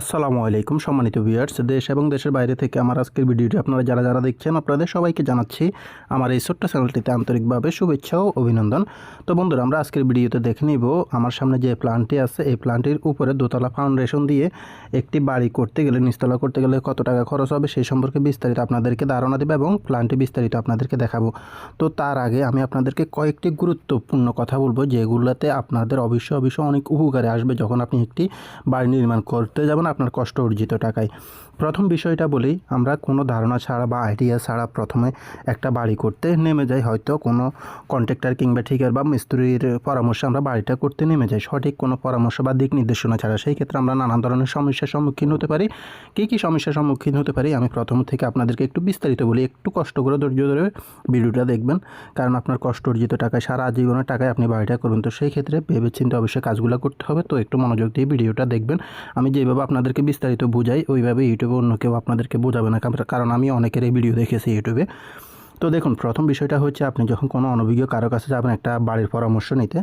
আসসালামু আলাইকুম সম্মানিত ভিউয়ার্স, দেশ এবং দেশের বাইরে থেকে আমার আজকের ভিডিওটি আপনারা যারা যারা দেখছেন, আপনাদের সবাইকে জানাচ্ছি আমার এই ছোট্ট চ্যানেলটিতে আন্তরিকভাবে শুভেচ্ছা ও অভিনন্দন। তো বন্ধুরা, আমরা আজকের ভিডিওতে দেখে নিব আমার সামনে যে প্ল্যানটি আছে, এই প্ল্যানটির উপরে দোতলা ফাউন্ডেশন দিয়ে একটি বাড়ি করতে গেলে, নিচতলা করতে গেলে কত টাকা খরচ হবে সেই সম্পর্কে বিস্তারিত আপনাদেরকে ধারণা দেবে এবং প্ল্যানটি বিস্তারিত আপনাদেরকে দেখাবো। তো তার আগে আমি আপনাদেরকে কয়েকটি গুরুত্বপূর্ণ কথা বলব, যেগুলোতে আপনাদের অবশ্যই অবশ্যই অনেক উপকারে আসবে যখন আপনি একটি বাড়ি নির্মাণ করতে যাবেন আপনার কষ্ট অর্জিত টাকায়। প্রথম বিষয়টা বলি, আমরা কোনো ধারণা ছাড়া বা আইডিয়া ছাড়া প্রথমে একটা বাড়ি করতে নেমে যাই। হয়তো কোনো কন্ট্রাক্টর কিংবা ঠিকার বা মিস্ত্রির পরামর্শে আমরা বাড়িটা করতে নেমে যাই। সঠিক কোনো পরামর্শ বা দিক নির্দেশনা ছাড়া সেই ক্ষেত্রে আমরা নানান ধরনের সমস্যার সম্মুখীন হতে পারি। কী কী সমস্যার সম্মুখীন হতে পারি আমি প্রথম থেকে আপনাদেরকে একটু বিস্তারিত বলি। একটু কষ্ট করে ধৈর্য ধরে ভিডিওটা দেখবেন। কারণ আপনার কষ্ট অর্জিত টাকায় সারা জীবনের টাকায় আপনি বাড়িটা করবেন। তো সেই ক্ষেত্রে ভেবে চিন্তে অবশ্যই কাজগুলো করতে হবে। তো একটু মনোযোগ দিয়ে ভিডিওটা দেখবেন। আমি যেভাবে আপনাদেরকে বিস্তারিত বোঝাই, ওইভাবে ইউটিউবে অন্য কেউ আপনাদেরকে বোঝাবে না, কারণ- আমি অনেকের এই ভিডিও দেখেছি ইউটিউবে তো দেখুন, প্রথম বিষয়টা হচ্ছে আপনি যখন কোনো অনভিজ্ঞ কারও কাছে যাবেন একটা বাড়ির পরামর্শ নিতে,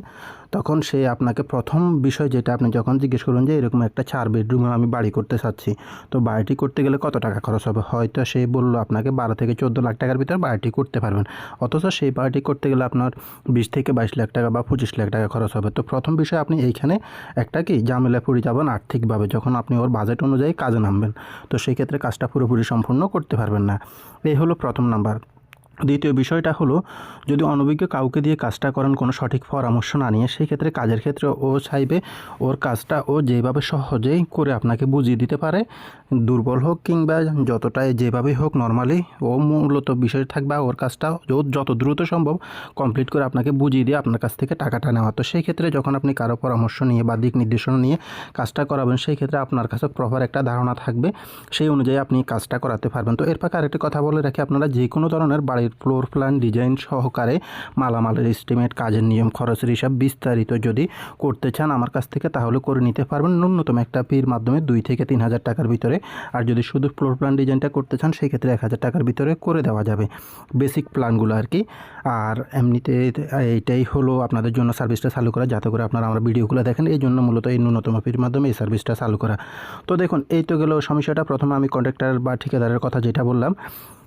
তখন সে আপনাকে প্রথম বিষয় যেটা আপনি যখন জিজ্ঞেস করবেন যে এরকম একটা চার বেডরুমে আমি বাড়ি করতে চাচ্ছি, তো বাড়িটি করতে গেলে কত টাকা খরচ হবে? হয়তো সে বলল আপনাকে বারো থেকে চোদ্দ লাখ টাকার ভিতরে বাড়িটি করতে পারবেন। অথচ সেই বাড়িটি করতে গেলে আপনার বিশ থেকে বাইশ লাখ টাকা বা পঁচিশ লাখ টাকা খরচ হবে। তো প্রথম বিষয় আপনি এইখানে একটা কি ঝামেলায় পড়ে যাবেন আর্থিকভাবে, যখন আপনি ওর বাজেট অনুযায়ী কাজে নামবেন। তো সেই ক্ষেত্রে কাজটা পুরোপুরি সম্পূর্ণ করতে পারবেন না। এই হলো প্রথম নাম্বার দ্বিতীয় বিষয়টা হলো, যদি অনভিজ্ঞ কাউকে দিয়ে কাজটা করেন কোনো সঠিক পরামর্শ না নিয়ে সেই ক্ষেত্রে কাজের ক্ষেত্রে ও চাইবে ওর কাজটা ও যেভাবে সহজেই করে আপনাকে বুঝিয়ে দিতে পারে, দুর্বল হোক কিংবা যতটাই যেভাবেই হোক নর্মালি ও মূলত বিষয় থাকবে ওর কাজটা যত দ্রুত সম্ভব কমপ্লিট করে আপনাকে বুঝিয়ে দিয়ে আপনার কাছ থেকে টাকাটা নেওয়া। তো সেই ক্ষেত্রে যখন আপনি কারও পরামর্শ নিয়ে বা দিক নির্দেশনা নিয়ে কাজটা করাবেন সেই ক্ষেত্রে আপনার কাছে প্রপার একটা ধারণা থাকবে, সেই অনুযায়ী আপনি কাজটা করাতে পারবেন। তো এর পাশে আরেকটি কথা বলে রাখি, আপনারা যে কোনো ধরনের বাড়ির ফ্লোর প্ল্যান ডিজাইন সহকারে মালামালের এস্টিমেট কাজের নিয়ম খরচের হিসাব বিস্তারিত যদি করতে চান আমার কাছ থেকে তাহলে করে নিতে পারবেন। ন্যূনতম একটা ফির মাধ্যমে দুই থেকে তিন হাজার টাকার ভিতরে। আর যদি শুধু ফ্লোর প্ল্যান ডিজাইনটা করতে চান সেই ক্ষেত্রে এক হাজার টাকার ভিতরে করে দেওয়া যাবে। বেসিক প্ল্যানগুলো আর কি। আর এমনিতে এইটাই হলো আপনাদের জন্য সার্ভিসটা চালু করা। যাতে করে আপনারা আমরা ভিডিওগুলো দেখেন। এই জন্য মূলত এই ন্যূনতম ফির মাধ্যমে এই সার্ভিসটা চালু করা। তো দেখুন, এই তো গেল সমস্যাটা। প্রথমে আমি কন্ট্রাক্টর বা ঠিকাদারের কথা যেটা বললাম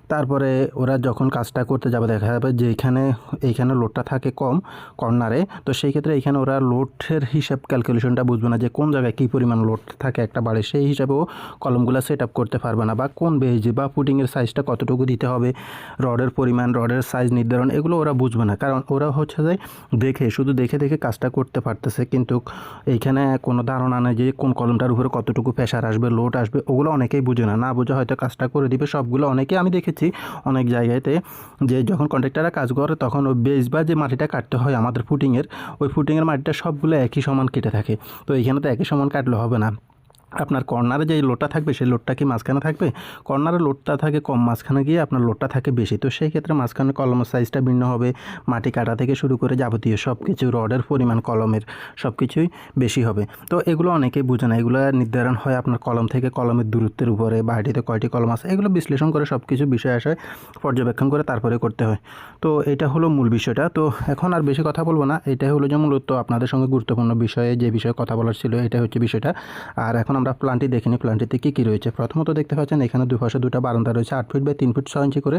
তারপরে ওরা যখন কাজটা করতে যাবে, দেখা যাবে যে এখানে এইখানে লোডটা থাকে কম, কর্নারে। তো সেই ক্ষেত্রে এখানে ওরা লোডের হিসাব ক্যালকুলেশনটা বুঝবে না যে কোন জায়গায় কী পরিমাণ লোড থাকে একটা বাড়ি। সেই হিসাবেও কলমগুলো সেট আপ করতে পারবে না। বা কোন বেজে বা পুটিংয়ের সাইজটা কতটুকু দিতে হবে, রডের পরিমাণ, রডের সাইজ নির্ধারণ, এগুলো ওরা বুঝবে না। কারণ ওরা হচ্ছে যে দেখে, শুধু দেখে দেখে কাজটা করতে পারতেছে। কিন্তু এইখানে কোনো ধারণা নেই যে কোন কলমটার উপরে কতটুকু প্রেশার আসবে লোড আসবে, ওগুলো অনেকেই বুঝে না। না বুঝে হয়তো কাজটা করে দিবে। সবগুলো অনেকেই আমি দেখেছি। অনেক জায়গাতে যে যখন কন্ট্রাক্টাররা কাজ করে, তখন ওই বেস বা যে মাটিটা কাটতে হয় আমাদের ফুটিংয়ের ওই ফুটিংয়ের মাটিটা সবগুলো একই সমান কেটে থাকে। তো এখানে তো একই সমান কাটলে হবে না। আপনার কর্নারে যে লোটটা থাকবে, সেই লোটটা কি মাঝখানে থাকবে? কর্নারে লোটটা থাকে কম মাঝখানে গিয়ে আপনার লোটটা থাকে বেশি। তো সেই ক্ষেত্রে মাঝখানে কলমের সাইজটা ভিন্ন হবে। মাটি কাটা থেকে শুরু করে যাবতীয় সব কিছু রডের পরিমাণ কলমের সব কিছুই বেশি হবে। তো এগুলো অনেকেই বুঝে না। এগুলো নির্ধারণ হয় আপনার কলম থেকে কলমের দূরত্বের উপরে বাড়িতে কয়টি কলম আছে? এগুলো বিশ্লেষণ করে সব কিছু বিষয় আসে পর্যবেক্ষণ করে তারপরে করতে হয়। তো এটা হলো মূল বিষয়টা। তো এখন আর বেশি কথা বলব না। এটাই হলো যে মূলত আপনাদের সঙ্গে গুরুত্বপূর্ণ বিষয়ে যে বিষয়ে কথা বলার ছিল এটা হচ্ছে বিষয়টা। আর এখন প্ল্যানটি দেখে নিই প্ল্যানটিতে কী কী রয়েছে? প্রথমত দেখতে পাচ্ছেন, এখানে দুই পাশে দুটো বারান্দা রয়েছে, আট ফিট বাই তিন ফিট ছয় ইঞ্চি করে।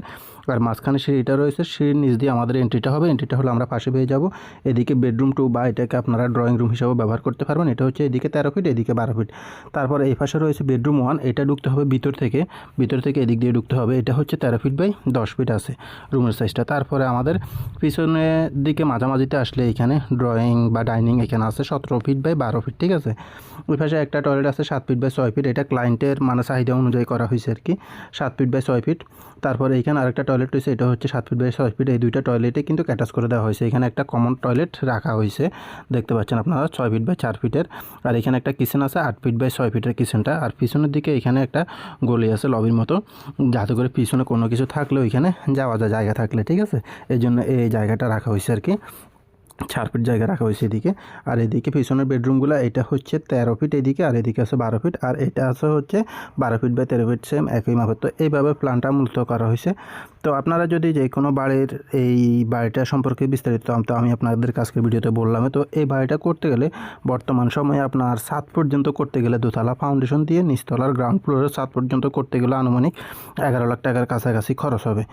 আর মাঝখানে সিঁড়িটা রয়েছে, সিঁড়ির নিচ দিয়ে আমাদের এন্ট্রিটা হবে এন্ট্রিটা হলে আমরা পাশে পেয়ে যাব। এদিকে বেডরুম টু বা এটাকে আপনারা ড্রয়িং রুম হিসাবে ব্যবহার করতে পারবেন, এটা হচ্ছে এদিকে তেরো ফিট এদিকে বারো ফিট তারপর এই পাশে রয়েছে বেডরুম ওয়ান এটা ঢুকতে হবে ভিতর থেকে ভিতর থেকে এদিক দিয়ে ঢুকতে হবে, এটা হচ্ছে তেরো ফিট বাই দশ ফিট আছে রুমের সাইজটা তারপরে আমাদের পিছনের দিকে মাঝামাঝিতে আসলে এখানে ড্রয়িং বা ডাইনিং এখানে আছে, সতেরো ফিট বাই বারো ফিট ঠিক আছে? ওই পাশে একটা টয়লেট আছে সাত ফিট বাই ছয় ফিট, এটা ক্লায়েন্টের মানে চাহিদা অনুযায়ী করা হয়েছে আর কি। সাত ফিট বাই ছয় ফিট, তারপরে এখানে আরেকটা টয়লেট রয়েছে, এটা হচ্ছে সাত ফিট বাই ছয় ফিট। এই দুইটা টয়লেটে কিন্তু অ্যাটাচ করে দেওয়া হয়েছে। এখানে একটা কমন টয়লেট রাখা হয়েছে, দেখতে পাচ্ছেন আপনারা, ছয় ফিট বাই চার ফিটের। আর এখানে একটা কিচেন আছে, আট ফিট বাই ছয় ফিটের কিচেনটা আর পিছনের দিকে এখানে একটা গলি আছে লবির মতো, যাতে করে পিছনে কোনো কিছু থাকলেও এখানে যাওয়া যায়, জায়গা থাকলে, ঠিক আছে? এই জন্য এই জায়গাটা রাখা হয়েছে আর কি। চার ফিট জায়গা রাখা হয়েছে এদিকে। আর এদিকে পিছনের বেডরুমগুলো, এটা হচ্ছে তেরো ফিট এদিকে, আর এদিকে আছে বারো ফিট, আর এটা আছে হচ্ছে বারো ফিট বা তেরো ফিট সেম একই মাপের। তো এইভাবে প্ল্যানটা মূলত করা হয়েছে। তো আপনারা যদি যে কোনো বাড়ির এই বাড়িটা সম্পর্কে বিস্তারিত, তো আমি আপনাদের কাছকে ভিডিওতে বললাম। তো এই বাড়িটা করতে গেলে বর্তমান সময়ে আপনার সাত পর্যন্ত করতে গেলে দোতলা ফাউন্ডেশন দিয়ে নিচতলার গ্রাউন্ড ফ্লোরের সাত পর্যন্ত করতে গেলে আনুমানিক এগারো লাখ টাকার কাছাকাছি খরচ হবে।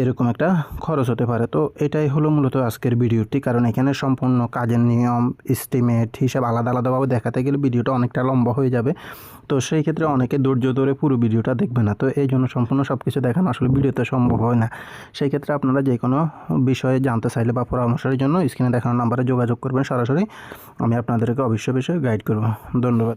এরকম একটা খরচ হতে পারে। তো এটাই হলো মূলত আজকের ভিডিওটি। কারণ এখানে সম্পূর্ণ কাজের নিয়ম এস্টিমেট হিসাব আলাদা আলাদাভাবে দেখাতে গেলে ভিডিওটা অনেকটা লম্বা হয়ে যাবে। তো সেই ক্ষেত্রে অনেকে ধৈর্য ধরে পুরো ভিডিওটা দেখবে না। তো এই জন্য সম্পূর্ণ সব কিছু দেখানো আসলে ভিডিওতে সম্ভব হয় না। সেই ক্ষেত্রে আপনারা যে কোনো বিষয়ে জানতে চাইলে বা পরামর্শের জন্য স্ক্রিনে দেখানো নাম্বারে যোগাযোগ করবেন সরাসরি। আমি আপনাদেরকে অবশ্যই বিষয়ে গাইড করব। ধন্যবাদ।